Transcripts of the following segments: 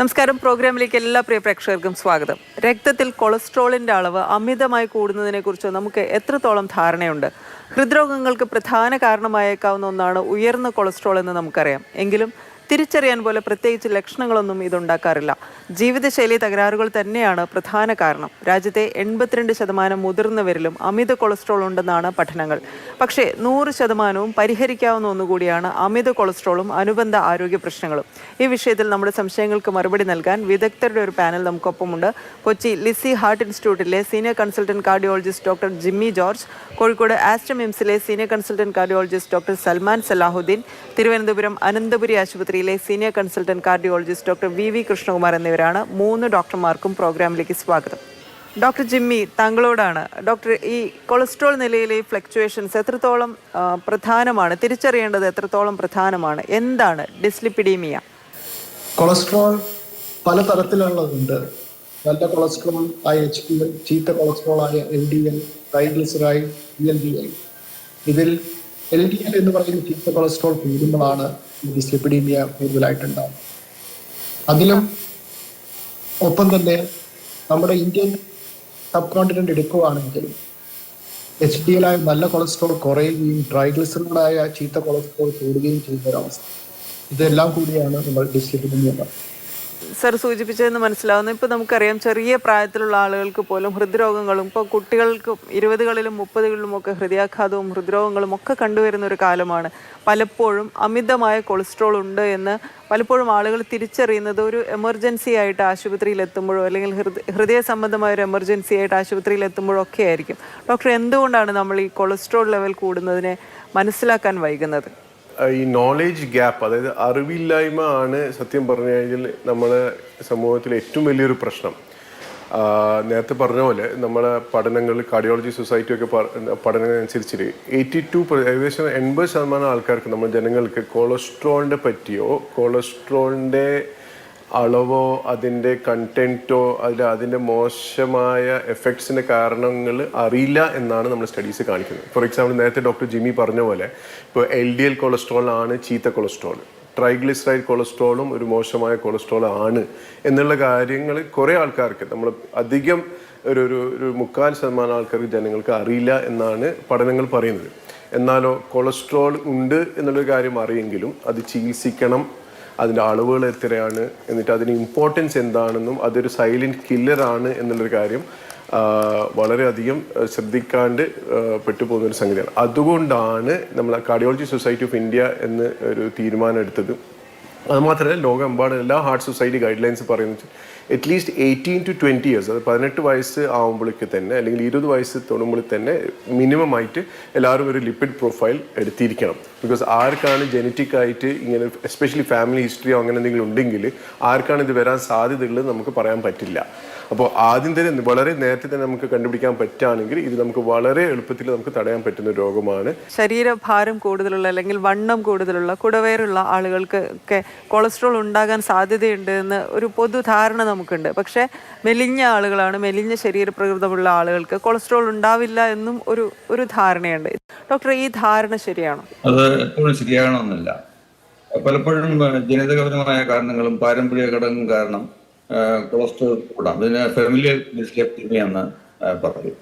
നമസ്കാരം. പ്രോഗ്രാമിലേക്ക് എല്ലാ പ്രിയ പ്രേക്ഷകർക്കും സ്വാഗതം. രക്തത്തിൽ കൊളസ്ട്രോളിന്റെ അളവ് അമിതമായി കൂടുന്നതിനെ കുറിച്ച് നമുക്ക് എത്രത്തോളം ധാരണയുണ്ട്? ഹൃദ്രോഗങ്ങൾക്ക് പ്രധാന കാരണമായേക്കാവുന്ന ഒന്നാണ് ഉയർന്ന കൊളസ്ട്രോൾ എന്ന് നമുക്കറിയാം. എങ്കിലും തിരിച്ചറിയാൻ പോലെ പ്രത്യേകിച്ച് ലക്ഷണങ്ങളൊന്നും ഇതുണ്ടാക്കാറില്ല. ജീവിതശൈലി തകരാറുകൾ തന്നെയാണ് പ്രധാന കാരണം. രാജ്യത്തെ എൺപത്തിരണ്ട് ശതമാനം മുതിർന്നവരിലും അമിത കൊളസ്ട്രോൾ ഉണ്ടെന്നാണ് പഠനങ്ങൾ. പക്ഷേ നൂറ് ശതമാനവും പരിഹരിക്കാവുന്ന ഒന്നുകൂടിയാണ് അമിത കൊളസ്ട്രോളും അനുബന്ധ ആരോഗ്യ പ്രശ്നങ്ങളും. ഈ വിഷയത്തിൽ നമ്മുടെ സംശയങ്ങൾക്ക് മറുപടി നൽകാൻ വിദഗ്ധരുടെ ഒരു പാനൽ നമുക്കൊപ്പമുണ്ട്. കൊച്ചി ലിസി ഹാർട്ട് ഇൻസ്റ്റിറ്റ്യൂട്ടിലെ senior consultant cardiologist doctor Jimmy George Kozhikode Aster എംസിലെ senior consultant cardiologist doctor Salman Salahuddin Thiruvananthapuram Ananthapuri ആശുപത്രിയിലെ senior consultant cardiologist doctor V V Krishnakumar എന്നിവരാണ് മൂന്ന് ഡോക്ടർമാർക്കും പ്രോഗ്രാമിലേക്ക് സ്വാഗതം. ഡോക്ടർ ജിമ്മി താങ്കളോടാണ്. ഡോക്ടർ ഈ കൊളസ്ട്രോൾ നിലയിലെ ഫ്ലക്ച്വേഷൻസ് എത്രത്തോളം പ്രധാനമാണ്? തിരിച്ചറിയേണ്ടത് എത്രത്തോളം പ്രധാനമാണ്? എന്താണ് ഡിസ്ലിപ്പിഡീമിയ? കൊളസ്ട്രോൾ പല തരത്തിലുള്ളതുണ്ട് നല്ല കൊളസ്ട്രോൾ ആയ എച്ച് പി എൽ ചീത്ത കൊളസ്ട്രോൾ ആയ എൽ ഡി എൽ ട്രൈഗ്ലിസറൈഡ് ഇതിൽ എൽ ഡി എൽ എന്ന് പറയുന്ന ചീത്ത കൊളസ്ട്രോൾ കൂടുമ്പോഴാണ് ഡിസ്ലിപ്പിഡീമിയ കൂടുതലായിട്ടുണ്ടാവും. അതിലും ഒപ്പം തന്നെ നമ്മുടെ ഇന്ത്യൻ സബ് കോണ്ടിനെന്റ് എടുക്കുകയാണെങ്കിൽ എച്ച് ഡി ആയ നല്ല കൊളസ്ട്രോൾ കുറയുകയും ട്രൈഗ്ലിസറൈഡായ ചീത്ത കൊളസ്ട്രോൾ കൂടുകയും ചെയ്യുന്ന ഒരവസ്ഥ. ഇതെല്ലാം കൂടിയാണ് നമ്മൾ പറയുന്നത് സർ സൂചിപ്പിച്ചതെന്ന് മനസ്സിലാവുന്നു. ഇപ്പോൾ നമുക്കറിയാം ചെറിയ പ്രായത്തിലുള്ള ആളുകൾക്ക് പോലും ഹൃദ്രോഗങ്ങളും ഇപ്പോൾ കുട്ടികൾക്കും ഇരുപതുകളിലും മുപ്പതുകളിലും ഒക്കെ ഹൃദയാഘാതവും ഹൃദ്രോഗങ്ങളും ഒക്കെ കണ്ടുവരുന്ന ഒരു കാലമാണ്. പലപ്പോഴും അമിതമായ കൊളസ്ട്രോൾ ഉണ്ട് എന്ന് പലപ്പോഴും ആളുകൾ തിരിച്ചറിയുന്നത് ഒരു എമർജൻസി ആയിട്ട് ആശുപത്രിയിൽ എത്തുമ്പോഴോ അല്ലെങ്കിൽ ഹൃദയ സംബന്ധമായ ഒരു എമർജൻസി ആയിട്ട് ആശുപത്രിയിൽ എത്തുമ്പോഴോ ഒക്കെ ആയിരിക്കും. ഡോക്ടർ എന്തുകൊണ്ടാണ് നമ്മൾ ഈ കൊളസ്ട്രോൾ ലെവൽ കൂടുന്നതിനെ മനസ്സിലാക്കാൻ വൈകുന്നത്? ഈ നോളേജ് ഗ്യാപ്പ് അതായത് അറിവില്ലായ്മ ആണ് സത്യം പറഞ്ഞു കഴിഞ്ഞാൽ നമ്മുടെ സമൂഹത്തിലെ ഏറ്റവും വലിയൊരു പ്രശ്നം. നേരത്തെ പറഞ്ഞ പോലെ നമ്മളെ പഠനങ്ങളിൽ കാർഡിയോളജി സൊസൈറ്റി ഒക്കെ പ- പഠനങ്ങൾ അനുസരിച്ചിട്ട് എയ്റ്റി ടു ഏകദേശം എൺപത് ശതമാനം ആൾക്കാർക്ക് നമ്മുടെ ജനങ്ങൾക്ക് കൊളസ്ട്രോളിനെ പറ്റിയോ കൊളസ്ട്രോളിന്റെ അളവോ അതിന്റെ കണ്ടന്റോ അതിൽ അതിന്റെ മോശമായ എഫക്ട്സിന്റെ കാരണങ്ങൾ അറിയില്ല എന്നാണ് നമ്മൾ സ്റ്റഡീസ് കാണിക്കുന്നത്. ഫോർ എക്സാമ്പിൾ നേരത്തെ ഡോക്ടർ ജിമ്മി പറഞ്ഞ പോലെ ഇപ്പോൾ എൽ ഡി എൽ കൊളസ്ട്രോൾ ആണ് ചീത്ത കൊളസ്ട്രോൾ ട്രൈഗ്ലിസറൈഡ് കൊളസ്ട്രോളും ഒരു മോശമായ കൊളസ്ട്രോൾ ആണ് എന്നുള്ള കാര്യങ്ങൾ കുറേ ആൾക്കാർക്ക് നമ്മൾ അധികം ഒരു ഒരു ഒരു മുക്കാൽ ശതമാനം ആൾക്കാർക്ക് ജനങ്ങൾക്ക് അറിയില്ല എന്നാണ് പഠനങ്ങൾ പറയുന്നത്. എന്നാലോ കൊളസ്ട്രോൾ ഉണ്ട് എന്നുള്ളൊരു കാര്യം അറിയെങ്കിലും അത് ചികിത്സിക്കണം അതിന്റെ അളവുകൾ എത്രയാണ് എന്നിട്ട് അതിന് ഇമ്പോർട്ടൻസ് എന്താണെന്നും അതൊരു സൈലന്റ് കില്ലറാണ് എന്നുള്ളൊരു കാര്യം വളരെയധികം ശ്രദ്ധിക്കാണ്ട് പെട്ടുപോകുന്ന ഒരു സംഗതിയാണ്. അതുകൊണ്ടാണ് നമ്മൾ കാർഡിയോളജി സൊസൈറ്റി ഓഫ് ഇന്ത്യ എന്ന് ഒരു തീരുമാനം എടുത്തത്. അതുമാത്രമല്ല ലോകമെമ്പാടും എല്ലാ ഹാർട്ട് സൊസൈറ്റി ഗൈഡ് ലൈൻസ് പറയുന്നത് at least eighteen to twenty years അത് പതിനെട്ട് വയസ്സ് ആകുമ്പോഴേക്ക് തന്നെ അല്ലെങ്കിൽ ഇരുപത് വയസ്സ് തൊടുമ്പോൾ തന്നെ മിനിമം ആയിട്ട് എല്ലാവരും ഒരു ലിപ്പിഡ് പ്രൊഫൈൽ എടുത്തിരിക്കണം. ബിക്കോസ് ആർക്കാണ് ജനറ്റിക് ആയിട്ട് ഇങ്ങനെ എസ്പെഷ്യലി ഫാമിലി ഹിസ്റ്ററിയോ അങ്ങനെ എന്തെങ്കിലും ഉണ്ടെങ്കിൽ ആർക്കാണ് ഇത് വരാൻ സാധ്യതകൾ നമുക്ക് പറയാൻ പറ്റില്ല. അപ്പോൾ ആദ്യം തന്നെ വളരെ നേരത്തെ തന്നെ നമുക്ക് കണ്ടുപിടിക്കാൻ പറ്റുകയാണെങ്കിൽ ഇത് നമുക്ക് വളരെ എളുപ്പത്തിൽ നമുക്ക് തടയാൻ പറ്റുന്ന ഒരു രോഗമാണ്. ശരീരഭാരം കൂടുതലുള്ള അല്ലെങ്കിൽ വണ്ണം കൂടുതലുള്ള കുടവയറുള്ള ആളുകൾക്ക് ഒക്കെ കൊളസ്ട്രോൾ ഉണ്ടാകാൻ സാധ്യതയുണ്ട് എന്ന് ഒരു പൊതുധാരണ നമുക്കുണ്ട്. പക്ഷേ മെലിഞ്ഞ ആളുകളാണ് മെലിഞ്ഞ ശരീരപ്രകൃതമുള്ള ആളുകൾക്ക് കൊളസ്ട്രോൾ ഉണ്ടാവില്ല എന്നും ഒരു ഒരു ധാരണയുണ്ട്. ഡോക്ടർ ഈ ധാരണ ശരിയാണോ? അത് എപ്പോഴും ശരിയാകണമെന്നില്ല. പലപ്പോഴും ജനിതകപരമായ കാരണങ്ങളും പാരമ്പര്യ ഘടകം കാരണം കൊളസ്ട്രോൾ കൂടാം. ഇതിന് ഫെമിലിയർ ഡിസ്ലെപ്റ്റിമി എന്ന് പറയും.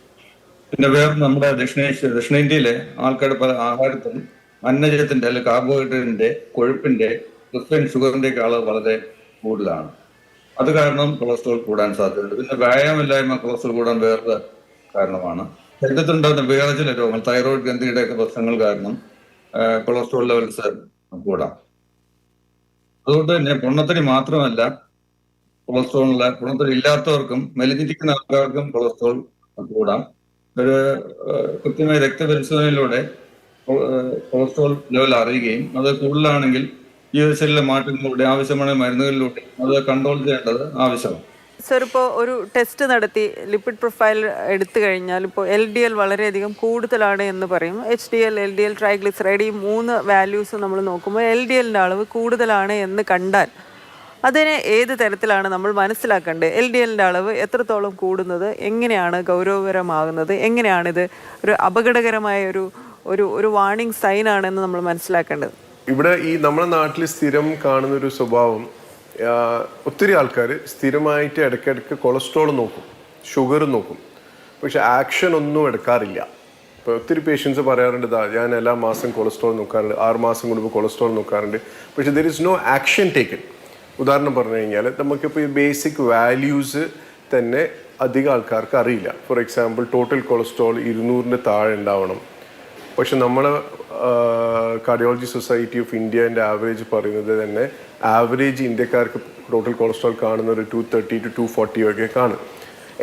പിന്നെ വേറെ നമ്മുടെ ദക്ഷിണേഷ്യ ദക്ഷിണേന്ത്യയിലെ ആൾക്കാരുടെ പല ആഹാരത്തിലും അന്നജത്തിന്റെ അല്ലെങ്കിൽ കാർബോഹൈഡ്രേറ്റിന്റെ കൊഴുപ്പിന്റെ റിഫൈൻ ഷുഗറിന്റെ ഒക്കെ അളവ് വളരെ കൂടുതലാണ്. അത് കാരണം കൊളസ്ട്രോൾ കൂടാൻ സാധ്യതയുണ്ട്. പിന്നെ വ്യായാമമില്ലായ്മ കൊളസ്ട്രോൾ കൂടാൻ വേറൊരു കാരണമാണ്. ശരീരത്തിലുണ്ടാകുന്ന വിവേചന രോഗങ്ങൾ തൈറോയിഡ് ഗ്രന്ഥിയുടെ ഒക്കെ പ്രശ്നങ്ങൾ കാരണം കൊളസ്ട്രോൾ ലെവൽസ് കൂടാം. അതുകൊണ്ട് തന്നെ പൊണ്ണത്തിന് മാത്രമല്ല കൊളസ്ട്രോളില്ല കൊളസ്ട്രോൾ ഇല്ലാത്തവർക്കും മെലിഞ്ഞിരിക്കുന്ന ആൾക്കാർക്കും കൊളസ്ട്രോൾ കൂടാം. ഒരു കൃത്യമായ രക്തപരിശോധനയിലൂടെ കൊളസ്ട്രോൾ ലെവൽ അറിയുകയും അത് കൂടുതലാണെങ്കിൽ ജീവിതശൈലിയിലെ മാറ്റങ്ങളിലൂടെ ആവശ്യമായ മരുന്നുകളിലൂടെ അത് കൺട്രോൾ ചെയ്യേണ്ടത് ആവശ്യമാണ്. സർ ഇപ്പോൾ ഒരു ടെസ്റ്റ് നടത്തി ലിപ്പിഡ് പ്രൊഫൈൽ എടുത്തു കഴിഞ്ഞാൽ ഇപ്പോൾ എൽ ഡി എൽ വളരെയധികം കൂടുതലാണ് എന്ന് പറയും. H D L L D L triglyceride ഈ മൂന്ന് വാല്യൂസ് നമ്മൾ നോക്കുമ്പോൾ എൽ ഡി എല്ലിന്റെ അളവ് കൂടുതലാണ് എന്ന് കണ്ടാൽ അതിനെ ഏത് തരത്തിലാണ് നമ്മൾ മനസ്സിലാക്കേണ്ടത്? എൽ ഡി എല്ലിന്റെ അളവ് എത്രത്തോളം കൂടുന്നത്? എങ്ങനെയാണ് ഗൗരവകരമാകുന്നത്? എങ്ങനെയാണിത് ഒരു അപകടകരമായ ഒരു ഒരു ഒരു വാർണിംഗ് സൈൻ ആണെന്ന് നമ്മൾ മനസ്സിലാക്കേണ്ടത്? ഇവിടെ ഈ നമ്മുടെ നാട്ടിൽ സ്ഥിരം കാണുന്ന ഒരു സ്വഭാവം ഒത്തിരി ആൾക്കാർ സ്ഥിരമായിട്ട് ഇടയ്ക്കിടയ്ക്ക് കൊളസ്ട്രോൾ നോക്കും ഷുഗർ നോക്കും. പക്ഷെ ആക്ഷൻ ഒന്നും എടുക്കാറില്ല. ഇപ്പോൾ ഒത്തിരി പേഷ്യൻസ് പറയാറുണ്ട് ഇതാ ഞാൻ എല്ലാ മാസം കൊളസ്ട്രോൾ നോക്കാറുണ്ട് ആറ് മാസം കൂടുമ്പോൾ കൊളസ്ട്രോൾ നോക്കാറുണ്ട്. പക്ഷെ there is no action taken ഉദാഹരണം പറഞ്ഞു കഴിഞ്ഞാൽ നമുക്കിപ്പോൾ ഈ ബേസിക് വാല്യൂസ് തന്നെ അധികം ആൾക്കാർക്ക് അറിയില്ല. ഫോർ എക്സാമ്പിൾ ടോട്ടൽ കൊളസ്ട്രോൾ ഇരുന്നൂറിന്റെ താഴെ ഉണ്ടാവണം. പക്ഷെ നമ്മൾ കാർഡിയോളജി സൊസൈറ്റി ഓഫ് ഇന്ത്യന്റെ ആവറേജ് പറയുന്നത് തന്നെ ആവറേജ് ഇന്ത്യക്കാർക്ക് ടോട്ടൽ കൊളസ്ട്രോൾ കാണുന്ന ഒരു two thirty two two forty ഒക്കെ കാണും.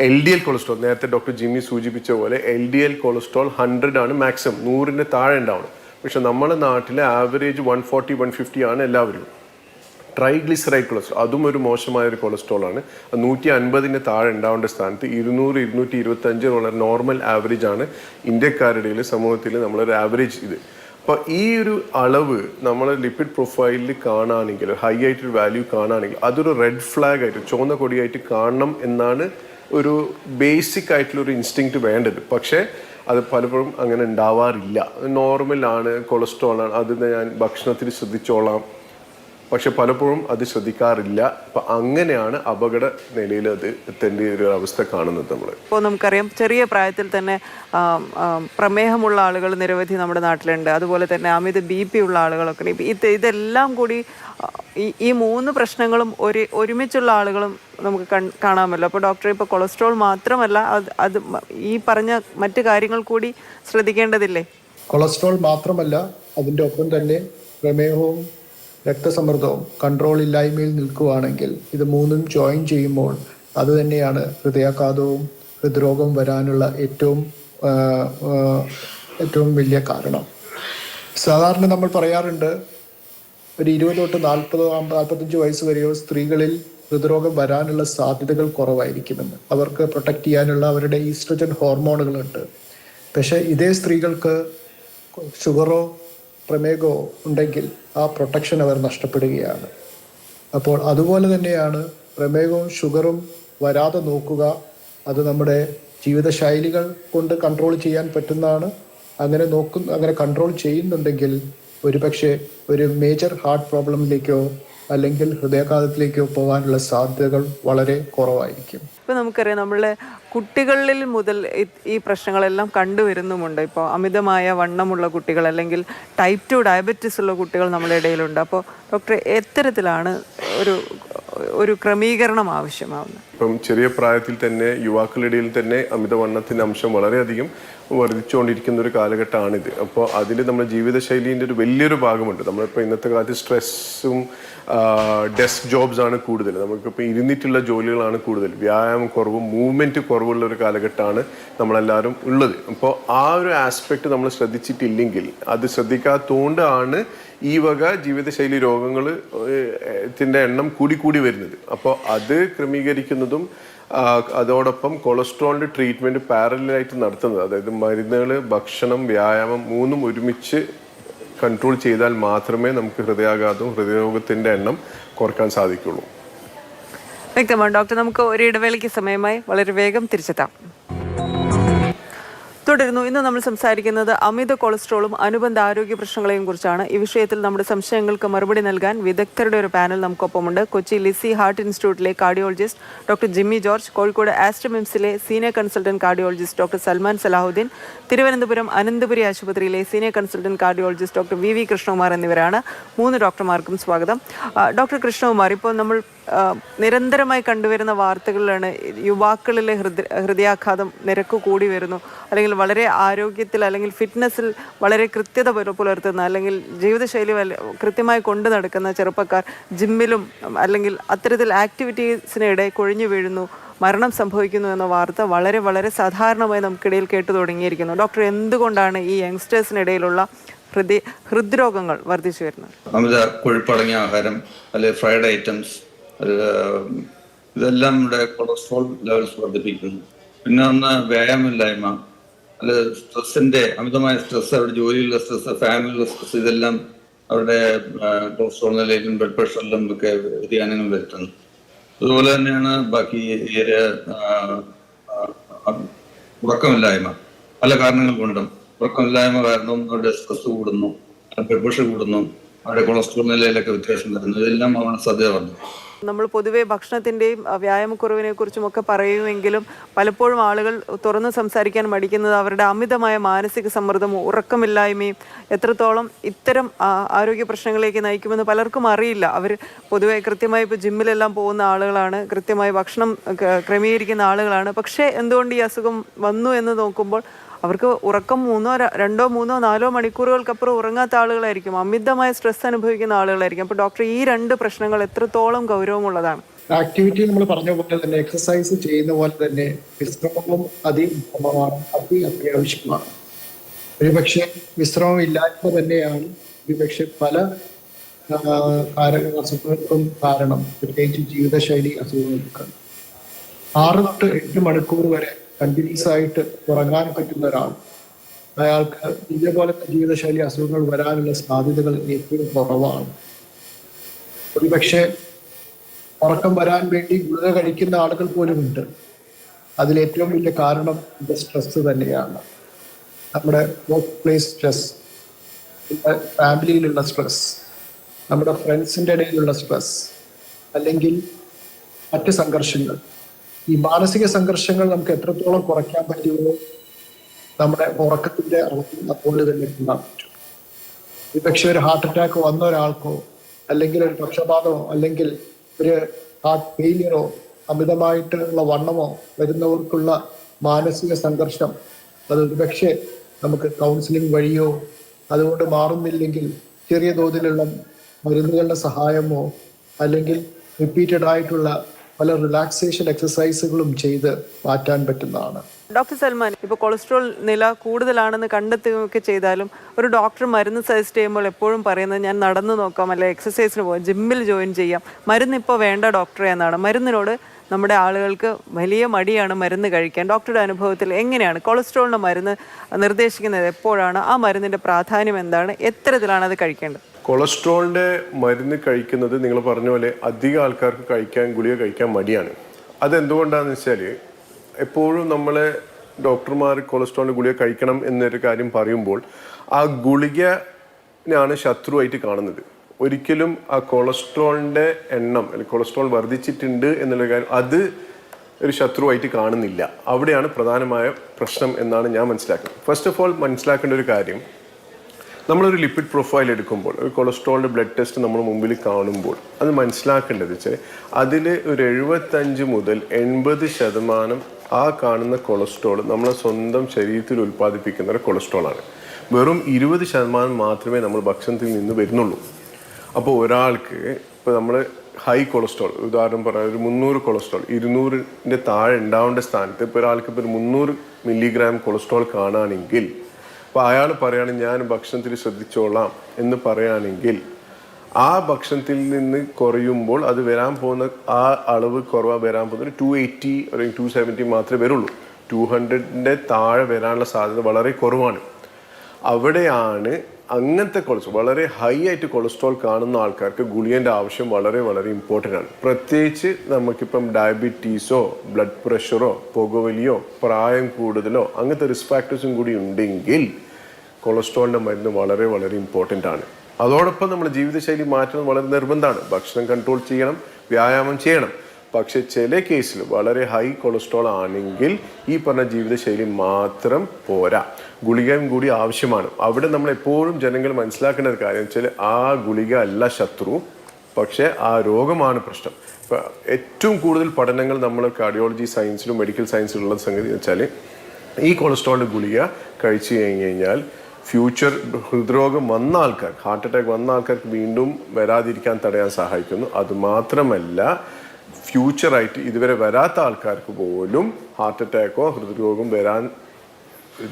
എൽ ഡി എൽ കൊളസ്ട്രോൾ നേരത്തെ ഡോക്ടർ ജിമ്മി സൂചിപ്പിച്ച പോലെ L D L cholesterol hundred ആണ് മാക്സിമം നൂറിന്റെ താഴെ ഉണ്ടാവണം. പക്ഷെ നമ്മുടെ നാട്ടിലെ average one forty one fifty ആണ് എല്ലാവരും. ട്രൈഗ്ലിസറൈഡ് കൊളസ്ട്രോൾ അതും ഒരു മോശമായ ഒരു കൊളസ്ട്രോൾ ആണ് നൂറ്റി അൻപതിന് താഴെ ഉണ്ടാവേണ്ട സ്ഥാനത്ത് ഇരുന്നൂറ് ഇരുന്നൂറ്റി ഇരുപത്തി അഞ്ച് വളരെ നോർമൽ ആവറേജ് ആണ് ഇന്ത്യക്കാരുടെ സമൂഹത്തിൽ നമ്മളൊരു ആവറേജ് ഇത്. അപ്പോൾ ഈ ഒരു അളവ് നമ്മൾ ലിപ്പിഡ് പ്രൊഫൈലിൽ കാണുകയാണെങ്കിൽ ഹൈ ആയിട്ടൊരു വാല്യൂ കാണുകയാണെങ്കിൽ അതൊരു റെഡ് ഫ്ലാഗ് ആയിട്ട് ചുവന്ന കൊടിയായിട്ട് കാണണം എന്നാണ് ഒരു ബേസിക് ആയിട്ടുള്ള ഒരു ഇൻസ്റ്റിങ്ക്റ്റ് വേണ്ടത്. പക്ഷേ അത് പലപ്പോഴും അങ്ങനെ ഉണ്ടാവാറില്ല. നോർമലാണ് കൊളസ്ട്രോൾ ആണ്. അത് ഞാൻ ഭക്ഷണത്തിൽ ശ്രദ്ധിച്ചോളാം. പക്ഷെ പലപ്പോഴും അത് ശ്രദ്ധിക്കാറില്ല. അപ്പൊ അങ്ങനെയാണ് അപകട നിലയിൽ അത് എത്തേണ്ട ഒരു അവസ്ഥ കാണുന്നത് നമ്മൾ ഇപ്പോൾ നമുക്കറിയാം ചെറിയ പ്രായത്തിൽ തന്നെ പ്രമേഹമുള്ള ആളുകൾ നിരവധി നമ്മുടെ നാട്ടിലുണ്ട്. അതുപോലെ തന്നെ അമിത ബി പി ഉള്ള ആളുകളൊക്കെ. ഇത് ഇതെല്ലാം കൂടി ഈ ഈ മൂന്ന് പ്രശ്നങ്ങളും ഒരു ഒരുമിച്ചുള്ള ആളുകളും നമുക്ക് കൺ കാണാമല്ലോ. അപ്പോൾ ഡോക്ടർ ഇപ്പോൾ കൊളസ്ട്രോൾ മാത്രമല്ല അത് അത് ഈ പറഞ്ഞ മറ്റു കാര്യങ്ങൾ കൂടി ശ്രദ്ധിക്കേണ്ടതില്ലേ? കൊളസ്ട്രോൾ മാത്രമല്ല അതിന്റെ ഒപ്പം തന്നെ പ്രമേഹവും രക്തസമ്മർദ്ദവും കൺട്രോൾ ഇല്ലായ്മയിൽ നിൽക്കുകയാണെങ്കിൽ ഇത് മൂന്നും ജോയിൻ ചെയ്യുമ്പോൾ അത് തന്നെയാണ് ഹൃദയാഘാതവും ഹൃദ്രോഗം വരാനുള്ള ഏറ്റവും ഏറ്റവും വലിയ കാരണം. സാധാരണ നമ്മൾ പറയാറുണ്ട് ഒരു ഇരുപത് തൊട്ട് നാൽപ്പത് നാൽപ്പത്തഞ്ച് വയസ്സ് വരെയോ സ്ത്രീകളിൽ ഹൃദ്രോഗം വരാനുള്ള സാധ്യതകൾ കുറവായിരിക്കുമെന്ന്. അവർക്ക് പ്രൊട്ടക്റ്റ് ചെയ്യാനുള്ള അവരുടെ ഈസ്ട്രജൻ ഹോർമോണുകളുണ്ട്. പക്ഷേ ഇതേ സ്ത്രീകൾക്ക് ഷുഗറോ പ്രമേഹമോ ഉണ്ടെങ്കിൽ ആ പ്രൊട്ടക്ഷൻ അവർ നഷ്ടപ്പെടുകയാണ്. അപ്പോൾ അതുപോലെ തന്നെയാണ് പ്രമേഹവും ഷുഗറും വരാതെ നോക്കുക. അത് നമ്മുടെ ജീവിതശൈലികൾ കൊണ്ട് കൺട്രോൾ ചെയ്യാൻ പറ്റുന്നതാണ്. അങ്ങനെ നോക്കുന്ന അങ്ങനെ കൺട്രോൾ ചെയ്യുന്നുണ്ടെങ്കിൽ ഒരുപക്ഷെ ഒരു മേജർ ഹാർട്ട് പ്രോബ്ലമിലേക്കോ അല്ലെങ്കിൽ ഹൃദയാഘാതത്തിലേക്കോ പോകാനുള്ള സാധ്യതകൾ വളരെ കുറവായിരിക്കും. ഇപ്പം നമുക്കറിയാം നമ്മളെ കുട്ടികളിൽ മുതൽ ഈ പ്രശ്നങ്ങളെല്ലാം കണ്ടുവരുന്നുമുണ്ട് ഇപ്പോൾ അമിതമായ വണ്ണമുള്ള കുട്ടികൾ അല്ലെങ്കിൽ ടൈപ്പ് ടു ഡയബറ്റിസ് ഉള്ള കുട്ടികൾ നമ്മുടെ ഇടയിലുണ്ട്. അപ്പോൾ ഡോക്ടറെ എത്തരത്തിലാണ് ഒരു ഒരു ക്രമീകരണം ആവശ്യമാവുന്നത് ഇപ്പം ചെറിയ പ്രായത്തിൽ തന്നെ യുവാക്കളിടയിൽ തന്നെ അമിതവണ്ണത്തിന്റെ അംശം വളരെയധികം വർദ്ധിച്ചുകൊണ്ടിരിക്കുന്ന ഒരു കാലഘട്ടമാണിത്. അപ്പോൾ അതിൽ നമ്മുടെ ജീവിതശൈലീന്റെ ഒരു വലിയൊരു ഭാഗമുണ്ട്. നമ്മളിപ്പോൾ ഇന്നത്തെ കാലത്ത് സ്ട്രെസ്സും ഡെസ്ക് ജോബ്സ് ആണ് കൂടുതൽ. നമുക്കിപ്പോൾ ഇരുന്നിട്ടുള്ള ജോലികളാണ് കൂടുതൽ. വ്യായാമം കുറവും മൂവ്മെന്റ് കുറവുള്ള ഒരു കാലഘട്ടമാണ് നമ്മളെല്ലാവരും ഉള്ളത്. അപ്പോൾ ആ ഒരു ആസ്പെക്റ്റ് നമ്മൾ ശ്രദ്ധിച്ചിട്ടില്ലെങ്കിൽ അത് ശ്രദ്ധിക്കാത്തതുകൊണ്ടാണ് ഈ വക ജീവിതശൈലി രോഗങ്ങൾ ത്തിന്റെ എണ്ണം കൂടി കൂടി വരുന്നത്. അപ്പോൾ അത് ക്രമീകരിക്കുന്നതും അതോടൊപ്പം കൊളസ്ട്രോളിന്റെ ട്രീറ്റ്മെന്റ് പാരലായിട്ട് നടത്തുന്നത് അതായത് മരുന്നുകൾ ഭക്ഷണം വ്യായാമം മൂന്നും ഒരുമിച്ച് കൺട്രോൾ ചെയ്താൽ മാത്രമേ നമുക്ക് ഹൃദയാഘാതവും ഹൃദയരോഗത്തിന്റെ എണ്ണം കുറയ്ക്കാൻ സാധിക്കുള്ളൂ. വ്യക്തമാണ്. ഡോക്ടർ നമുക്ക് ഒരു ഇടവേളയ്ക്ക് സമയമായി. വളരെ വേഗം തിരിച്ചെത്താം. തുടരുന്നു ഇന്ന് നമ്മൾ സംസാരിക്കുന്നത് അമിത കൊളസ്ട്രോളും അനുബന്ധ ആരോഗ്യ പ്രശ്നങ്ങളെയും കുറിച്ചാണ്. ഈ വിഷയത്തിൽ നമ്മുടെ സംശയങ്ങൾക്ക് മറുപടി നൽകാൻ വിദഗ്ധരുടെ ഒരു പാനൽ നമുക്കൊപ്പമുണ്ട്. കൊച്ചി ലിസി ഹാർട്ട് ഇൻസ്റ്റിറ്റ്യൂട്ടിലെ cardiologist doctor Jimmy George Kozhikode ആസ്റ്റമിംസിലെ senior consultant cardiologist doctor Salman Salahuddin Thiruvananthapuram Ananthapuri ആശുപത്രിയിലെ senior consultant cardiologist doctor V V Krishnakumar എന്നിവരാണ്. മൂന്ന് ഡോക്ടർമാർക്കും സ്വാഗതം. ഡോക്ടർ കൃഷ്ണകുമാർ ഇപ്പോൾ നമ്മൾ നിരന്തരമായി കണ്ടുവരുന്ന വാർത്തകളിലാണ് യുവാക്കളിലെ ഹൃദയാഘാതം നിരക്ക് കൂടി വരുന്നു. അല്ലെങ്കിൽ വളരെ ആരോഗ്യത്തിൽ അല്ലെങ്കിൽ ഫിറ്റ്നസ്സിൽ വളരെ കൃത്യത പുല- പുലർത്തുന്ന അല്ലെങ്കിൽ ജീവിതശൈലി കൃത്യമായി കൊണ്ടു നടക്കുന്ന ചെറുപ്പക്കാർ ജിമ്മിലും അല്ലെങ്കിൽ അത്തരത്തിൽ ആക്ടിവിറ്റീസിനിടെ കൊഴിഞ്ഞു വീഴുന്നു മരണം സംഭവിക്കുന്നു എന്ന വാർത്ത വളരെ വളരെ സാധാരണമായി നമുക്കിടയിൽ കേട്ടു തുടങ്ങിയിരിക്കുന്നു. ഡോക്ടർ എന്തുകൊണ്ടാണ് ഈ യങ്സ്റ്റേഴ്സിനിടയിലുള്ള ഹൃദയ ഹൃദ്രോഗങ്ങൾ വർദ്ധിച്ചു വരുന്നത്? അമിത കൊഴുപ്പടങ്ങിയ ആഹാരം അല്ലെങ്കിൽ ഫ്രൈഡ് ഐറ്റംസ് ഇതെല്ലാം നമ്മുടെ കൊളസ്ട്രോൾ ലെവൽസ് വർദ്ധിപ്പിക്കുന്നു. പിന്നെ ഒന്ന് വ്യായാമമില്ലായ്മ അല്ല സ്ട്രെസ്സിന്റെ അമിതമായ സ്ട്രെസ് അവരുടെ ജോലിയിലുള്ള സ്ട്രെസ് ഫാമിലിയിലുള്ള സ്ട്രെസ് ഇതെല്ലാം അവരുടെ കൊളസ്ട്രോൾ നിലയിലും ബ്ലഡ് പ്രഷറിലും ഒക്കെ വ്യതിയാനങ്ങൾ വരുത്തുന്നു. അതുപോലെ തന്നെയാണ് ബാക്കി ഏരിയ ഉറക്കമില്ലായ്മ. പല കാരണങ്ങൾ കൊണ്ടും. ഉറക്കമില്ലായ്മ കാരണം അവരുടെ സ്ട്രെസ് കൂടുന്നു ബ്ലഡ് പ്രഷർ കൂടുന്നു അവരുടെ കൊളസ്ട്രോൾ നിലയിലൊക്കെ വ്യത്യാസം വരുന്നു. ഇതെല്ലാം അവരുടെ സദ്യ പറഞ്ഞു. നമ്മൾ പൊതുവെ ഭക്ഷണത്തിന്റെയും വ്യായാമക്കുറവിനെ കുറിച്ചും ഒക്കെ പറയുമെങ്കിലും പലപ്പോഴും ആളുകൾ തുറന്ന് സംസാരിക്കാൻ മടിക്കുന്നത് അവരുടെ അമിതമായ മാനസിക സമ്മർദ്ദവും ഉറക്കമില്ലായ്മയും എത്രത്തോളം ഇത്തരം ആരോഗ്യ പ്രശ്നങ്ങളിലേക്ക് നയിക്കുമെന്ന് പലർക്കും അറിയില്ല. അവർ പൊതുവെ കൃത്യമായി ഇപ്പോൾ ജിമ്മിലെല്ലാം പോകുന്ന ആളുകളാണ് കൃത്യമായി ഭക്ഷണം ക്രമീകരിക്കുന്ന ആളുകളാണ്. പക്ഷേ എന്തുകൊണ്ട് ഈ അസുഖം വന്നു എന്ന് നോക്കുമ്പോൾ അവർക്ക് ഉറക്കം മൂന്നോ രണ്ടോ മൂന്നോ നാലോ മണിക്കൂറുകൾക്കപ്പുറം ഉറങ്ങാത്ത ആളുകളായിരിക്കും. അമിതമായ സ്ട്രെസ് അനുഭവിക്കുന്ന ആളുകളായിരിക്കും. അപ്പോൾ ഡോക്ടർ ഈ രണ്ട് പ്രശ്നങ്ങൾ എത്രത്തോളം ഗൗരവമുള്ളതാണ്? ആക്ടിവിറ്റി നമ്മൾ പറഞ്ഞ പോലെ തന്നെ എക്സസൈസ് ചെയ്യുന്ന പോലെ തന്നെ വിശ്രമവും അതിമുഖമാണ് അതി അത്യാവശ്യമാണ്. ഒരുപക്ഷെ വിശ്രമം ഇല്ലാത്ത തന്നെയാണ് ഒരുപക്ഷെ പല അസുഖങ്ങൾക്കും കാരണം പ്രത്യേകിച്ച് ജീവിതശൈലി അസുഖങ്ങൾക്ക്. ആറ് തൊട്ട് എട്ട് മണിക്കൂർ വരെ കണ്ടിന്യൂസ് ആയിട്ട് ഉറങ്ങാൻ പറ്റുന്ന ഒരാൾ. അയാൾക്ക് ഇതേപോലത്തെ ജീവിതശൈലി അസുഖങ്ങൾ വരാനുള്ള സാധ്യതകൾ ഏറ്റവും കുറവാണ്. ഒരുപക്ഷെ ഉറക്കം വരാൻ വേണ്ടി ഗുളിക കഴിക്കുന്ന ആളുകൾ പോലും ഉണ്ട് അതിൽ ഏറ്റവും വലിയ കാരണം ഇത് സ്ട്രെസ് തന്നെയാണ്. നമ്മുടെ വർക്ക് പ്ലേസ് സ്ട്രെസ് നമ്മുടെ ഫാമിലിയിലുള്ള സ്ട്രെസ് നമ്മുടെ ഫ്രണ്ട്സിന്റെ ഇടയിലുള്ള സ്ട്രെസ് അല്ലെങ്കിൽ മറ്റ് സംഘർഷങ്ങൾ. ഈ മാനസിക സംഘർഷങ്ങൾ നമുക്ക് എത്രത്തോളം കുറയ്ക്കാൻ പറ്റുമോ നമ്മുടെ ഉറക്കത്തിന്റെ അളവ് അതുപോലെ തന്നെ കൂടാൻ പറ്റും. ഒരുപക്ഷെ ഒരു ഹാർട്ട് അറ്റാക്ക് വന്ന ഒരാൾക്കോ അല്ലെങ്കിൽ ഒരു പക്ഷപാതമോ അല്ലെങ്കിൽ ഒരു ഹാർട്ട് ഫെയിലിയറോ അമിതമായിട്ടുള്ള വണ്ണമോ വരുന്നവർക്കുള്ള മാനസിക സംഘർഷം അത് ഒരുപക്ഷെ നമുക്ക് കൗൺസിലിംഗ് വഴിയോ അതുകൊണ്ട് മാറുന്നില്ലെങ്കിൽ ചെറിയ തോതിലുള്ള മരുന്നുകളുടെ സഹായമോ അല്ലെങ്കിൽ റിപ്പീറ്റഡ് ആയിട്ടുള്ള പല റിലാക്സേഷൻ എക്സസൈസുകളും ചെയ്ത് മാറ്റാൻ പറ്റുന്നതാണ്. ഡോക്ടർ സൽമാൻ ഇപ്പോൾ കൊളസ്ട്രോൾ നില കൂടുതലാണെന്ന് കണ്ടെത്തുകയൊക്കെ ചെയ്താലും ഒരു ഡോക്ടർ മരുന്ന് സജസ്റ്റ് ചെയ്യുമ്പോൾ എപ്പോഴും പറയുന്നത് ഞാൻ നടന്നു നോക്കാം അല്ലെ എക്സസൈസിന് പോകാം ജിമ്മിൽ ജോയിൻ ചെയ്യാം. മരുന്ന് ഇപ്പോൾ വേണ്ട ഡോക്ടറെ എന്നാണ്. മരുന്നിനോട് നമ്മുടെ ആളുകൾക്ക് വലിയ മടിയാണ് മരുന്ന് കഴിക്കാൻ. ഡോക്ടറുടെ അനുഭവത്തിൽ എങ്ങനെയാണ്? കൊളസ്ട്രോളിന്റെ മരുന്ന് നിർദ്ദേശിക്കുന്നത് എപ്പോഴാണ്? ആ മരുന്നിന്റെ പ്രാധാന്യം എന്താണ്? എത്തരത്തിലാണ് അത് കഴിക്കേണ്ടത്? കൊളസ്ട്രോളിന്റെ മരുന്ന് കഴിക്കുന്നത് നിങ്ങൾ പറഞ്ഞ പോലെ അധികം ആൾക്കാർക്ക് കഴിക്കാൻ ഗുളിക കഴിക്കാൻ മടിയാണ്. അതെന്തുകൊണ്ടാണെന്ന് വെച്ചാൽ എപ്പോഴും നമ്മളെ ഡോക്ടർമാർ കൊളസ്ട്രോളിന്റെ ഗുളിക കഴിക്കണം എന്നൊരു കാര്യം പറയുമ്പോൾ ആ ഗുളികനാണ് ശത്രുവായിട്ട് കാണുന്നത്. ഒരിക്കലും ആ കൊളസ്ട്രോളിന്റെ എണ്ണം അല്ലെങ്കിൽ കൊളസ്ട്രോൾ വർദ്ധിച്ചിട്ടുണ്ട് എന്നുള്ള കാര്യം അത് ഒരു ശത്രുവായിട്ട് കാണുന്നില്ല. അവിടെയാണ് പ്രധാനമായ പ്രശ്നം എന്നാണ് ഞാൻ മനസ്സിലാക്കുന്നത്. ഫസ്റ്റ് ഓഫ് ഓൾ മനസ്സിലാക്കേണ്ട ഒരു കാര്യം നമ്മളൊരു ലിപ്പിഡ് പ്രൊഫൈൽ എടുക്കുമ്പോൾ ഒരു കൊളസ്ട്രോളിന്റെ ബ്ലഡ് ടെസ്റ്റ് നമ്മൾ മുമ്പിൽ കാണുമ്പോൾ അത് മനസ്സിലാക്കേണ്ടത് വെച്ചാൽ അതിൽ ഒരു എഴുപത്തഞ്ച് മുതൽ എൺപത് ശതമാനം ആ കാണുന്ന കൊളസ്ട്രോൾ നമ്മളെ സ്വന്തം ശരീരത്തിൽ ഉൽപ്പാദിപ്പിക്കുന്ന ഒരു കൊളസ്ട്രോളാണ് വെറും ഇരുപത് ശതമാനം മാത്രമേ നമ്മൾ ഭക്ഷണത്തിൽ നിന്ന് വരുന്നുള്ളൂ. അപ്പോൾ ഒരാൾക്ക് ഇപ്പോൾ നമ്മൾ ഹൈ കൊളസ്ട്രോൾ ഉദാഹരണം പറയാം ഒരു മുന്നൂറ് കൊളസ്ട്രോൾ ഇരുന്നൂറിന്റെ താഴെ ഉണ്ടാവേണ്ട സ്ഥാനത്ത് ഇപ്പോൾ ഒരാൾക്ക് ഇപ്പോൾ ഒരു മുന്നൂറ് മില്ലിഗ്രാം കൊളസ്ട്രോൾ കാണുകയാണെങ്കിൽ അപ്പോൾ അയാൾ പറയുകയാണെങ്കിൽ ഞാൻ ഭക്ഷണത്തിൽ ശ്രദ്ധിച്ചോളാം എന്ന് പറയുകയാണെങ്കിൽ ആ ഭക്ഷണത്തിൽ നിന്ന് കുറയുമ്പോൾ അത് വരാൻ പോകുന്ന ആ അളവ് കുറവാ വരാൻ പോകുന്ന ടു എയ്റ്റി അല്ലെങ്കിൽ ടു സെവന്റി മാത്രമേ വരുള്ളൂ. ടു ഹൺഡ്രഡിന്റെ താഴെ വരാനുള്ള സാധ്യത വളരെ കുറവാണ്. അവിടെയാണ് അങ്ങനത്തെ കൊളസ്ട്രോൾ വളരെ ഹൈ ആയിട്ട് കൊളസ്ട്രോൾ കാണുന്ന ആൾക്കാർക്ക് ഗുളിയന്റെ ആവശ്യം വളരെ വളരെ ഇമ്പോർട്ടന്റ് ആണ്. പ്രത്യേകിച്ച് നമുക്കിപ്പം ഡയബറ്റീസോ ബ്ലഡ് പ്രഷറോ പുകവലിയോ പ്രായം കൂടുതലോ അങ്ങനത്തെ റിസ്ക് ഫാക്ടേഴ്സും കൂടി ഉണ്ടെങ്കിൽ കൊളസ്ട്രോളിന്റെ മരുന്ന് വളരെ വളരെ ഇമ്പോർട്ടന്റ് ആണ്. അതോടൊപ്പം നമ്മൾ ജീവിതശൈലി മാറ്റുന്നത് വളരെ നിർബന്ധമാണ്. ഭക്ഷണം കൺട്രോൾ ചെയ്യണം വ്യായാമം ചെയ്യണം. പക്ഷെ ചില കേസിൽ വളരെ ഹൈ കൊളസ്ട്രോൾ ആണെങ്കിൽ ഈ പറഞ്ഞ ജീവിതശൈലി മാത്രം പോരാ. ഗുളികയും കൂടി ആവശ്യമാണ്. അവിടെ നമ്മൾ എപ്പോഴും ജനങ്ങൾ മനസ്സിലാക്കേണ്ട ഒരു കാര്യം വെച്ചാൽ ആ ഗുളിക അല്ല ശത്രു പക്ഷേ ആ രോഗമാണ് പ്രശ്നം. ഏറ്റവും കൂടുതൽ പഠനങ്ങൾ നമ്മൾ കാർഡിയോളജി സയൻസിലും മെഡിക്കൽ സയൻസിലും ഉള്ള സംഗതി വെച്ചാൽ ഈ കൊളസ്ട്രോളിന്റെ ഗുളിക കഴിച്ചു കഴിഞ്ഞ് കഴിഞ്ഞാൽ ഫ്യൂച്ചർ ഹൃദ്രോഗം വന്ന ആൾക്കാർ ഹാർട്ട് അറ്റാക്ക് വന്ന ആൾക്കാർക്ക് വീണ്ടും വരാതിരിക്കാൻ തടയാൻ സഹായിക്കുന്നു. അതുമാത്രമല്ല ഫ്യൂച്ചറായിട്ട് ഇതുവരെ വരാത്ത ആൾക്കാർക്ക് പോലും ഹാർട്ട് അറ്റാക്കോ ഹൃദ്രോഗം വരാൻ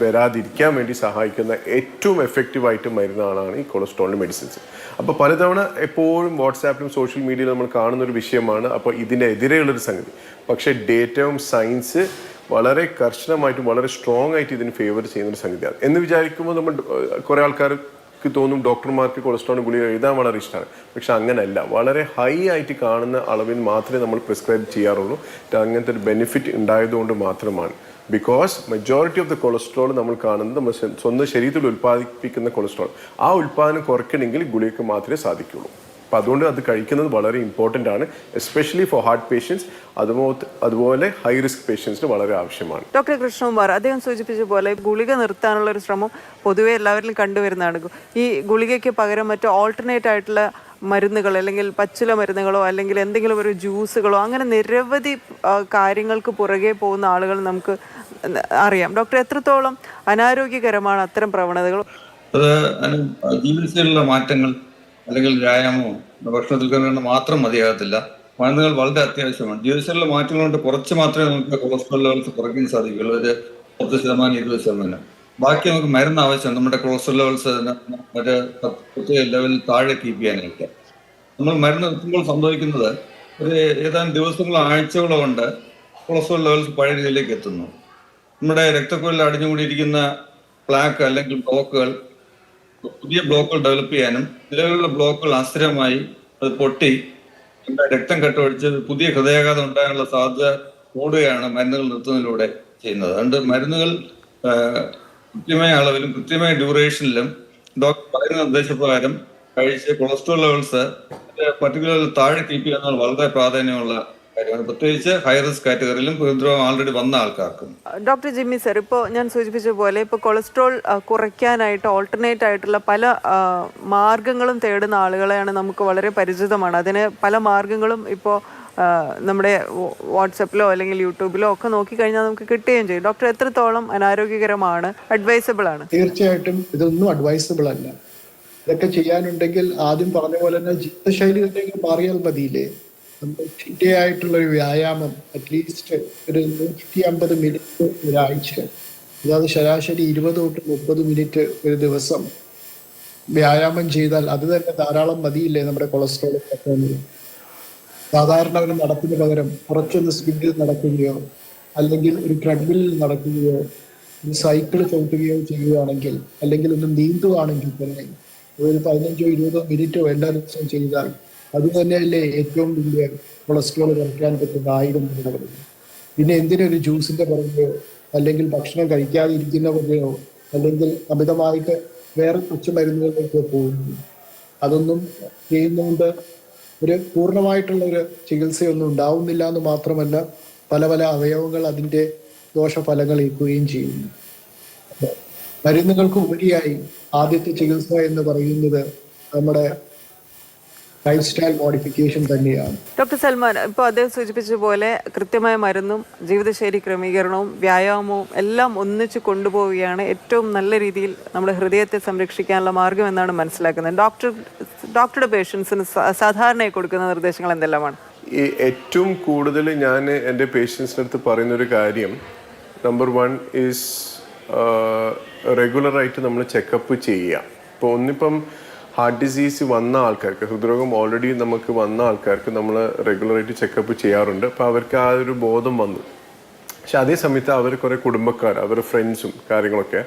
വരാതിരിക്കാൻ വേണ്ടി സഹായിക്കുന്ന ഏറ്റവും എഫക്റ്റീവായിട്ട് മരുന്നാണ് ഈ കൊളസ്ട്രോളിന്റെ മെഡിസിൻസ് അപ്പോൾ പലതവണ എപ്പോഴും വാട്സാപ്പിലും സോഷ്യൽ മീഡിയയിലും നമ്മൾ കാണുന്ന ഒരു വിഷയമാണ്. അപ്പോൾ ഇതിനെതിരെയുള്ളൊരു സംഗതി. പക്ഷേ ഡേറ്റവും സയൻസ് വളരെ കർശനമായിട്ടും വളരെ സ്ട്രോങ് ആയിട്ട് ഇതിന് ഫേവർ ചെയ്യുന്ന ഒരു സംഗതിയാണ്. എന്ന് വിചാരിക്കുമ്പോൾ നമ്മൾ കുറേ ആൾക്കാർക്ക് തോന്നും ഡോക്ടർമാർക്ക് കൊളസ്ട്രോൾ ഗുളിക എഴുതാൻ വളരെ ഇഷ്ടമാണ്. പക്ഷെ അങ്ങനെയല്ല വളരെ ഹൈ ആയിട്ട് കാണുന്ന അളവിൽ മാത്രമേ നമ്മൾ പ്രിസ്ക്രൈബ് ചെയ്യാറുള്ളൂ. അങ്ങനത്തെ ഒരു ബെനിഫിറ്റ് ഉണ്ടായതുകൊണ്ട് മാത്രമാണ്. Because majority of the cholesterol നമ്മൾ കാണുന്നത് നമ്മൾ സ്വന്തം ശരീരത്തിൽ ഉൽപ്പാദിപ്പിക്കുന്ന കൊളസ്ട്രോൾ ആ ഉൽപ്പാദനം കുറയ്ക്കണമെങ്കിൽ ഗുളികക്ക് മാത്രമേ സാധിക്കുള്ളൂ. അപ്പം അതുകൊണ്ട് അത് കഴിക്കുന്നത് വളരെ ഇമ്പോർട്ടന്റ് ആണ് എസ്പെഷ്യലി ഫോർ ഹാർട്ട് പേഷ്യൻസ് അതുപോലെ അതുപോലെ ഹൈ റിസ്ക് പേഷ്യൻസിന് വളരെ ആവശ്യമാണ്. ഡോക്ടർ കൃഷ്ണകുമാർ അദ്ദേഹം സൂചിപ്പിച്ച പോലെ ഗുളിക നിർത്താനുള്ള ഒരു ശ്രമം പൊതുവെ എല്ലാവരിലും കണ്ടുവരുന്നതാണ്. ഈ ഗുളികയ്ക്ക് പകരം മറ്റ് ഓൾട്ടർനേറ്റ് ആയിട്ടുള്ള മരുന്നുകൾ അല്ലെങ്കിൽ പച്ചില മരുന്നുകളോ അല്ലെങ്കിൽ എന്തെങ്കിലും ഒരു ജ്യൂസുകളോ അങ്ങനെ നിരവധി കാര്യങ്ങൾക്ക് പുറകെ പോകുന്ന ആളുകൾ നമുക്ക് അറിയാം. ഡോക്ടർ എത്രത്തോളം അനാരോഗ്യകരമാണ് അത്തരം പ്രവണതകൾ? അത് അതിന് ജീവിതശൈലിയിലുള്ള മാറ്റങ്ങൾ അല്ലെങ്കിൽ വ്യായാമമോ ഭക്ഷണത്തിൽ ക്രമീകരണം മാത്രം മതിയാകത്തില്ല. മരുന്നുകൾ വളരെ അത്യാവശ്യമാണ്. ജീവിതശൈലിയിലെ മാറ്റങ്ങൾ കൊണ്ട് കുറച്ച് മാത്രമേ നമുക്ക് കൊളസ്ട്രോൾ ലെവൽസ് കുറയ്ക്കാൻ സാധിക്കുള്ളൂ ഒരു പത്ത് ശതമാനം ഇരുപത് ശതമാനം. ബാക്കി നമുക്ക് മരുന്ന് ആവശ്യമാണ്. നമ്മുടെ കൊളസ്ട്രോൾ ലെവൽസ് ഒരു പ്രത്യേക ലെവലിൽ താഴെ കീപ്പ് ചെയ്യാനായിട്ട്. നമ്മൾ മരുന്ന് എത്തുമ്പോൾ സംഭവിക്കുന്നത് ഒരു ഏതാനും ദിവസങ്ങളോ ആഴ്ചകളോ കൊണ്ട് കൊളസ്ട്രോൾ ലെവൽസ് പഴയ രീതിയിലേക്ക് എത്തുന്നു. നമ്മുടെ രക്തക്കുഴലിൽ അടിഞ്ഞുകൂടിയിരിക്കുന്ന പ്ലാക്ക് അല്ലെങ്കിൽ ബ്ലോക്കുകൾ പുതിയ ബ്ലോക്കുകൾ ഡെവലപ്പ് ചെയ്യാനും നിലവിലുള്ള ബ്ലോക്കുകൾ അസ്ഥിരമായി അത് പൊട്ടി രക്തം കെട്ടൊഴിച്ച് പുതിയ ഹൃദയാഘാതം ഉണ്ടാകാനുള്ള സാധ്യത കൂടുകയാണ് മരുന്നുകൾ നിർത്തുന്നതിലൂടെ ചെയ്യുന്നത്. അതുകൊണ്ട് മരുന്നുകൾ കൃത്യമായ അളവിലും കൃത്യമായ ഡ്യൂറേഷനിലും ഡോക്ടർ പറയുന്ന നിർദ്ദേശപ്രകാരം കഴിച്ച് കൊളസ്ട്രോൾ ലെവൽസ് പർട്ടിക്കുലർ താഴെ കീപ്പ് ചെയ്യുക വളരെ പ്രാധാന്യമുള്ള പ്രത്യേകിച്ച് ഹൈ റിസ്ക് കാറ്റഗറിയിലും ഹൃദ്രോഗം ആൾറെഡി വന്ന ആൾക്കാർക്കും. ഡോക്ടർ ജിമ്മി സർ ഇപ്പോൾ ഞാൻ സൂചിപ്പിച്ച പോലെ ഇപ്പോൾ കൊളസ്ട്രോൾ കുറയ്ക്കാനായിട്ട് ഓൾട്ടർനേറ്റ് ആയിട്ടുള്ള പല മാർഗങ്ങളും തേടുന്ന ആളുകളെയാണ് നമുക്ക് വളരെ പരിചിതമാണ്. അതിന് പല മാർഗങ്ങളും ഇപ്പോൾ നമ്മുടെ വാട്സപ്പിലോ അല്ലെങ്കിൽ യൂട്യൂബിലോ ഒക്കെ നോക്കിക്കഴിഞ്ഞാൽ നമുക്ക് കിട്ടുകയും ചെയ്യും. ഡോക്ടർ എത്രത്തോളം അനാരോഗ്യകരമാണ് അഡ്വൈസബിൾ ആണ്? തീർച്ചയായിട്ടും ഇതൊന്നും അഡ്വൈസബിൾ അല്ല. ഇതൊക്കെ ചെയ്യാനുണ്ടെങ്കിൽ ആദ്യം പറഞ്ഞ പോലെ തന്നെ ജീവിതശൈലി മാറിയാൽ മതിയില്ലേ? നമ്മൾ ചിട്ടയായിട്ടുള്ള ഒരു വ്യായാമം അറ്റ്ലീസ്റ്റ് ഒരു നൂറ്റി അമ്പത് മിനിറ്റ് ഒരാഴ്ച. അതായത് ശരാശരി ഇരുപത് തൊട്ട് മുപ്പത് മിനിറ്റ് ഒരു ദിവസം വ്യായാമം ചെയ്താൽ അത് തന്നെ ധാരാളം മതിയില്ലേ നമ്മുടെ കൊളസ്ട്രോൾ സാധാരണ ഒരു നടത്തിന് പകരം കുറച്ചൊന്ന് സ്പീഡിൽ നടക്കുകയോ അല്ലെങ്കിൽ ഒരു ട്രെഡ്മില്ലിൽ നടക്കുകയോ ഒരു സൈക്കിൾ ചവിട്ടുകയോ ചെയ്യുകയാണെങ്കിൽ അല്ലെങ്കിൽ ഒന്ന് നീന്തുകയാണെങ്കിൽ തന്നെ ഒരു പതിനഞ്ചോ ഇരുപതോ മിനിറ്റോ എല്ലാ ദിവസവും ചെയ്താൽ അത് തന്നെയല്ലേ ഏറ്റവും വലിയ കൊളസ്ട്രോൾ കുറയ്ക്കാൻ പറ്റുന്ന ആയിരം മണികൾ പിന്നെ എന്തിനൊരു ജ്യൂസിന്റെ പുറകെയോ അല്ലെങ്കിൽ ഭക്ഷണം കഴിക്കാതിരിക്കുന്ന പുറകെയോ അല്ലെങ്കിൽ അമിതമായിട്ട് വേറെ കൊച്ചു മരുന്നുകളിലേക്ക് പോകുന്നു അതൊന്നും ചെയ്യുന്നതുകൊണ്ട് ഒരു പൂർണമായിട്ടുള്ള ഒരു ചികിത്സയൊന്നും ഉണ്ടാവുന്നില്ല എന്ന് മാത്രമല്ല പല പല അവയവങ്ങൾ അതിന്റെ ദോഷഫലങ്ങൾ ഏൽക്കുകയും ചെയ്യുന്നു. മരുന്നുകൾക്ക് ഉപരിയായി ആദ്യത്തെ ചികിത്സ എന്ന് പറയുന്നത് നമ്മുടെ ലൈഫ് സ്റ്റൈൽ മോഡിഫിക്കേഷൻ തന്നെയാണ്. ഡോക്ടർ സൽമാൻ ഇപ്പോൾ അദ്ദേഹം സൂചിപ്പിച്ച പോലെ കൃത്യമായ മരുന്നും ജീവിതശൈലി ക്രമീകരണവും വ്യായാമവും എല്ലാം ഒന്നിച്ച് കൊണ്ടുപോവുകയാണ് ഏറ്റവും നല്ല രീതിയിൽ നമ്മുടെ ഹൃദയത്തെ സംരക്ഷിക്കാനുള്ള മാർഗം എന്നാണ് മനസ്സിലാക്കുന്നത്. ഡോക്ടർ ഡോക്ടറുടെ പേഷ്യൻസിന് സാധാരണയായി കൊടുക്കുന്ന നിർദ്ദേശങ്ങൾ എന്തെല്ലാമാണ്? ഈ ഏറ്റവും കൂടുതൽ ഞാൻ എന്റെ പേഷ്യൻസിന്റെ അടുത്ത് പറയുന്നൊരു കാര്യം നമ്പർ വൺ ഈസ് റെഗുലറായിട്ട് നമ്മൾ ചെക്കപ്പ് ചെയ്യുക. ഇപ്പോൾ ഒന്നിപ്പം ഹാർട്ട് ഡിസീസ് വന്ന ആൾക്കാർക്ക് ഹൃദ്രോഗം ഓൾറെഡി നമുക്ക് വന്ന ആൾക്കാർക്ക് നമ്മൾ റെഗുലറായിട്ട് ചെക്കപ്പ് ചെയ്യാറുണ്ട്. അപ്പോൾ അവർക്ക് ആ ഒരു ബോധം വന്നു. പക്ഷെ അതേ സമയത്ത് അവർ കുറേ കുടുംബക്കാർ അവർ ഫ്രണ്ട്സും കാര്യങ്ങളൊക്കെ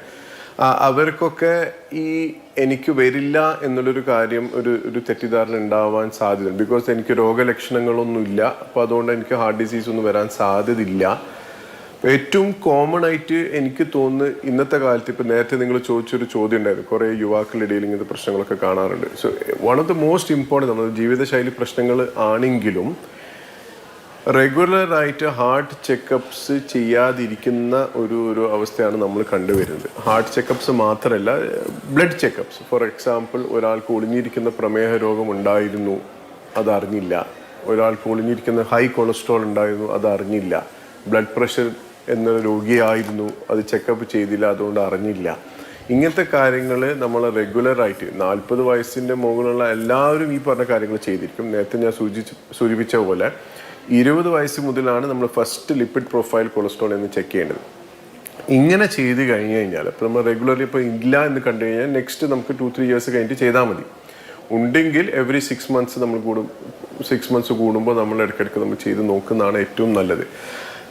അവർക്കൊക്കെ ഈ എനിക്ക് വരില്ല എന്നുള്ളൊരു കാര്യം ഒരു ഒരു തെറ്റിദ്ധാരണ ഉണ്ടാവാൻ സാധ്യതയുണ്ട്. ബിക്കോസ് എനിക്ക് രോഗലക്ഷണങ്ങളൊന്നുമില്ല. അപ്പോൾ അതുകൊണ്ട് എനിക്ക് ഹാർട്ട് ഡിസീസ് ഒന്നും വരാൻ സാധ്യതയില്ല. ഏറ്റവും കോമൺ ആയിട്ട് എനിക്ക് തോന്നുന്നു ഇന്നത്തെ കാലത്ത് ഇപ്പം നേരത്തെ നിങ്ങൾ ചോദിച്ചൊരു ചോദ്യം ഉണ്ടായിരുന്നു. കുറേ യുവാക്കളുടെ ഇടയിൽ ഇങ്ങനത്തെ പ്രശ്നങ്ങളൊക്കെ കാണാറുണ്ട്. So one of the most important നമ്മുടെ ജീവിതശൈലി പ്രശ്നങ്ങൾ ആണെങ്കിലും റെഗുലറായിട്ട് ഹാർട്ട് ചെക്കപ്സ് ചെയ്യാതിരിക്കുന്ന ഒരു ഒരു അവസ്ഥയാണ് നമ്മൾ കണ്ടുവരുന്നത്. ഹാർട്ട് ചെക്കപ്സ് മാത്രമല്ല ബ്ലഡ് ചെക്കപ്സ് ഫോർ എക്സാമ്പിൾ ഒരാൾക്ക് ഒളിഞ്ഞിരിക്കുന്ന പ്രമേഹ രോഗം ഉണ്ടായിരുന്നു അതറിഞ്ഞില്ല. ഒരാൾക്ക് ഒളിഞ്ഞിരിക്കുന്ന ഹൈ കൊളസ്ട്രോൾ ഉണ്ടായിരുന്നു അതറിഞ്ഞില്ല. ബ്ലഡ് പ്രഷർ എന്ന രോഗിയായിരുന്നു. അത് ചെക്കപ്പ് ചെയ്തില്ല അതുകൊണ്ട് അറിഞ്ഞില്ല. ഇങ്ങനത്തെ കാര്യങ്ങൾ നമ്മൾ റെഗുലറായിട്ട് നാൽപ്പത് വയസ്സിന്റെ മുകളിലുള്ള എല്ലാവരും ഈ പറഞ്ഞ കാര്യങ്ങൾ ചെയ്തിരിക്കും. നേരത്തെ ഞാൻ സൂചിച്ച് സൂചിപ്പിച്ച പോലെ ഇരുപത് വയസ്സ് മുതലാണ് നമ്മൾ ഫസ്റ്റ് ലിപ്പിഡ് പ്രൊഫൈൽ കൊളസ്ട്രോൾ എന്ന് ചെക്ക് ചെയ്യേണ്ടത്. ഇങ്ങനെ ചെയ്ത് കഴിഞ്ഞ് കഴിഞ്ഞാൽ ഇപ്പോൾ നമ്മൾ റെഗുലർലി ഇപ്പോൾ ഇല്ല എന്ന് കണ്ടു കഴിഞ്ഞാൽ നെക്സ്റ്റ് നമുക്ക് ടു ത്രീ ഇയേഴ്സ് കഴിഞ്ഞിട്ട് ചെയ്താൽ മതി. ഉണ്ടെങ്കിൽ എവറി സിക്സ് മന്ത്സ് നമ്മൾ കൂടും സിക്സ് മന്ത്സ് കൂടുമ്പോൾ നമ്മൾ ഇടയ്ക്കിടയ്ക്ക് നമ്മൾ ചെയ്ത് നോക്കുന്നതാണ് ഏറ്റവും നല്ലത്.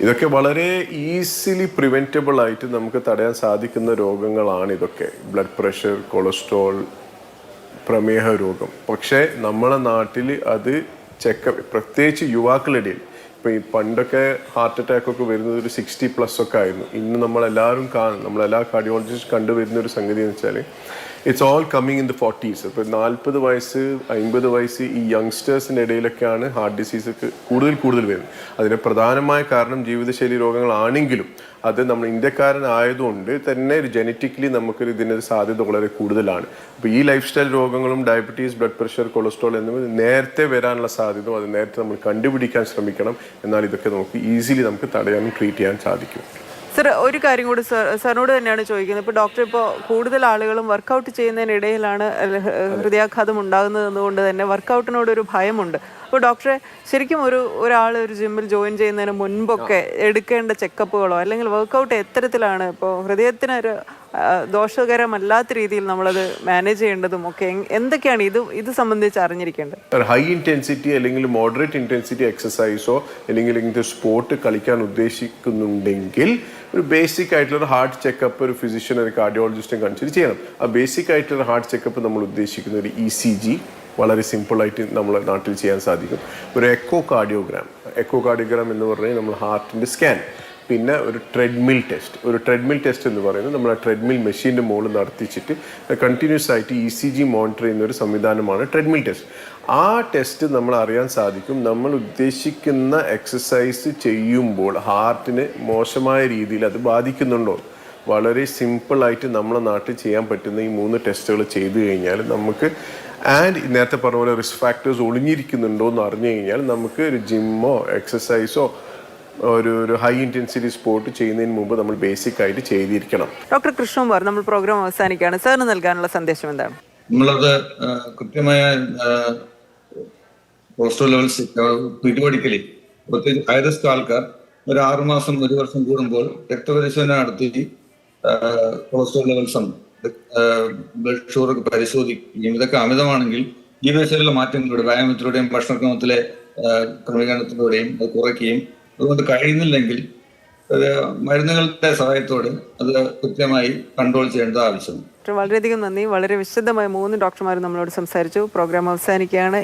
ഇതൊക്കെ വളരെ ഈസിലി പ്രിവെന്റബിൾ ആയിട്ട് നമുക്ക് തടയാൻ സാധിക്കുന്ന രോഗങ്ങളാണ് ഇതൊക്കെ. ബ്ലഡ് പ്രഷർ കൊളസ്ട്രോൾ പ്രമേഹ രോഗം. പക്ഷേ നമ്മളെ നാട്ടിൽ അത് ചെക്കപ്പ് പ്രത്യേകിച്ച് യുവാക്കളിടയിൽ ഇപ്പം ഈ പണ്ടൊക്കെ ഹാർട്ട് അറ്റാക്ക് ഒക്കെ വരുന്നത് ഒരു സിക്സ്റ്റി പ്ലസ് ഒക്കെ ആയിരുന്നു. ഇന്ന് നമ്മളെല്ലാവരും കാണും നമ്മളെല്ലാ കാർഡിയോളജിസ്റ്റ് കണ്ടുവരുന്ന ഒരു സംഗതി എന്ന് വെച്ചാൽ it's all coming in the forties ഇപ്പോൾ നാൽപ്പത് വയസ്സ് അമ്പത് വയസ്സ് ഈ യങ്സ്റ്റേഴ്സിന്റെ ഇടയിലൊക്കെയാണ് ഹാർട്ട് ഡിസീസ് കൂടുതൽ കൂടുതൽ വരുന്നത്. അതിന് പ്രധാനമായ കാരണം ജീവിതശൈലി രോഗങ്ങളാണെങ്കിലും അത് നമ്മൾ ഇന്ത്യക്കാരനായതുകൊണ്ട് തന്നെ ഒരു ജനറ്റിക്കലി നമുക്കൊരു ഇതിനൊരു സാധ്യത വളരെ കൂടുതലാണ്. അപ്പോൾ ഈ ലൈഫ് സ്റ്റൈൽ രോഗങ്ങളും ഡയബറ്റീസ് ബ്ലഡ് പ്രഷർ കൊളസ്ട്രോൾ എന്നിവ നേരത്തെ വരാനുള്ള സാധ്യത അത് നേരത്തെ നമ്മൾ കണ്ടുപിടിക്കാൻ ശ്രമിക്കണം. എന്നാൽ ഇതൊക്കെ നമുക്ക് ഈസിലി നമുക്ക് തടയാനും ട്രീറ്റ് ചെയ്യാൻ സാധിക്കും. സർ ഒരു കാര്യം കൂടി സർ സാറിനോട് തന്നെയാണ് ചോദിക്കുന്നത്. ഇപ്പോൾ ഡോക്ടർ ഇപ്പോൾ കൂടുതൽ ആളുകളും വർക്കൗട്ട് ചെയ്യുന്നതിനിടയിലാണ് ഹൃദയാഘാതം ഉണ്ടാകുന്നത് എന്നുകൊണ്ട് തന്നെ വർക്കൗട്ടിനോട് ഒരു ഭയമുണ്ട്. അപ്പോൾ ഡോക്ടറെ ശരിക്കും ഒരു ഒരാൾ ഒരു ജിമ്മിൽ ജോയിൻ ചെയ്യുന്നതിന് മുൻപൊക്കെ എടുക്കേണ്ട ചെക്കപ്പുകളോ അല്ലെങ്കിൽ വർക്കൗട്ട് എത്തരത്തിലാണ് ഇപ്പോൾ ഹൃദയത്തിന് ഒരു ദോഷകരമല്ലാത്ത രീതിയിൽ നമ്മളത് മാനേജ് ചെയ്യേണ്ടതും ഒക്കെ എന്തൊക്കെയാണ് ഇത് ഇത് സംബന്ധിച്ച് അറിഞ്ഞിരിക്കേണ്ടത്? ഹൈ ഇന്റൻസിറ്റി അല്ലെങ്കിൽ മോഡറേറ്റ് ഇന്റൻസിറ്റി എക്സസൈസോ അല്ലെങ്കിൽ ഇങ്ങനത്തെ സ്പോർട്ട് കളിക്കാൻ ഉദ്ദേശിക്കുന്നുണ്ടെങ്കിൽ ഒരു ബേസിക് ആയിട്ടുള്ള ഒരു ഹാർട്ട് ചെക്കപ്പ് ഒരു ഫിസിഷ്യൻ ഒരു കാർഡിയോളജിസ്റ്റും കൺസിഡർ ചെയ്യണം. ആ ബേസിക് ആയിട്ടുള്ള ഹാർട്ട് ചെക്കപ്പ് നമ്മൾ ഉദ്ദേശിക്കുന്ന ഒരു ഇ സി ജി വളരെ സിമ്പിളായിട്ട് നമ്മളെ നാട്ടിൽ ചെയ്യാൻ സാധിക്കും. ഒരു എക്കോ കാർഡിയോഗ്രാം എക്കോ കാർഡിയോഗ്രാം എന്ന് പറഞ്ഞാൽ നമ്മൾ ഹാർട്ടിന്റെ സ്കാൻ പിന്നെ ഒരു ട്രെഡ്മിൽ ടെസ്റ്റ് ഒരു ട്രെഡ്മിൽ ടെസ്റ്റ് എന്ന് പറയുന്നത് നമ്മൾ ആ ട്രെഡ്മിൽ മെഷീന്റെ മുകളിൽ നടത്തിച്ചിട്ട് കണ്ടിന്യൂസ് ആയിട്ട് ഇ സി ജി മോണിറ്റർ ചെയ്യുന്ന ഒരു സംവിധാനമാണ് ട്രെഡ്മിൽ ടെസ്റ്റ് ആ ടെസ്റ്റ് നമ്മൾ അറിയാൻ സാധിക്കും. നമ്മൾ ഉദ്ദേശിക്കുന്ന എക്സസൈസ് ചെയ്യുമ്പോൾ ഹാർട്ടിന് മോശമായ രീതിയിൽ അത് ബാധിക്കുന്നുണ്ടോ? വളരെ സിമ്പിളായിട്ട് നമ്മളെ നാട്ടിൽ ചെയ്യാൻ പറ്റുന്ന ഈ മൂന്ന് ടെസ്റ്റുകൾ ചെയ്തു കഴിഞ്ഞാൽ നമുക്ക് ആൻഡ് നേരത്തെ പറഞ്ഞ പോലെ റിസ്ക് ഫാക്ടേഴ്സ് ഒളിഞ്ഞിരിക്കുന്നുണ്ടോ എന്ന് അറിഞ്ഞു കഴിഞ്ഞാൽ നമുക്ക് ഒരു ജിമ്മോ എക്സസൈസോ ഒരു ഒരു ഹൈ ഇന്റൻസിറ്റി സ്പോർട്ട് ചെയ്യുന്നതിന് മുമ്പ് നമ്മൾ ബേസിക് ആയിട്ട് ചെയ്തിരിക്കണം. ഡോക്ടർ കൃഷ്ണകുമാർ നമ്മൾ പ്രോഗ്രാം അവസാനിക്കുകയാണ്. സാറിന് നൽകാനുള്ള സന്ദേശം എന്താണ്? നമ്മളത് കൃത്യമായ കൊളസ്ട്രോൾ ലെവൽസ് പിടിപടിക്കലി. പ്രത്യേകിച്ച് ഹൈറിസ്ക് ആൾക്കാർ ഒരു ആറുമാസം ഒരു വർഷം കൂടുമ്പോൾ രക്തപരിശോധന നടത്തി കൊളസ്ട്രോൾ ലെവൽസും ബ്ലഡ് ഷുഗർ ഒക്കെ പരിശോധിക്കുകയും ഇതൊക്കെ അമിതമാണെങ്കിൽ ജീവിതശൈലിയിലെ മാറ്റങ്ങളിലൂടെ വ്യായാമത്തിലൂടെയും ഭക്ഷണക്രമത്തിലെ ക്രമീകരണത്തിലൂടെയും അത് കുറയ്ക്കുകയും അതുകൊണ്ട് കഴിയുന്നില്ലെങ്കിൽ മരുന്നുകളുടെ സഹായത്തോടെ അത് കൃത്യമായി കൺട്രോൾ ചെയ്യേണ്ടത് ആവശ്യമാണ്. വളരെയധികം നന്ദി. വളരെ വിശദമായി മൂന്ന് ഡോക്ടർമാർ നമ്മളോട് സംസാരിച്ചു. പ്രോഗ്രാം അവസാനിക്കുകയാണ്.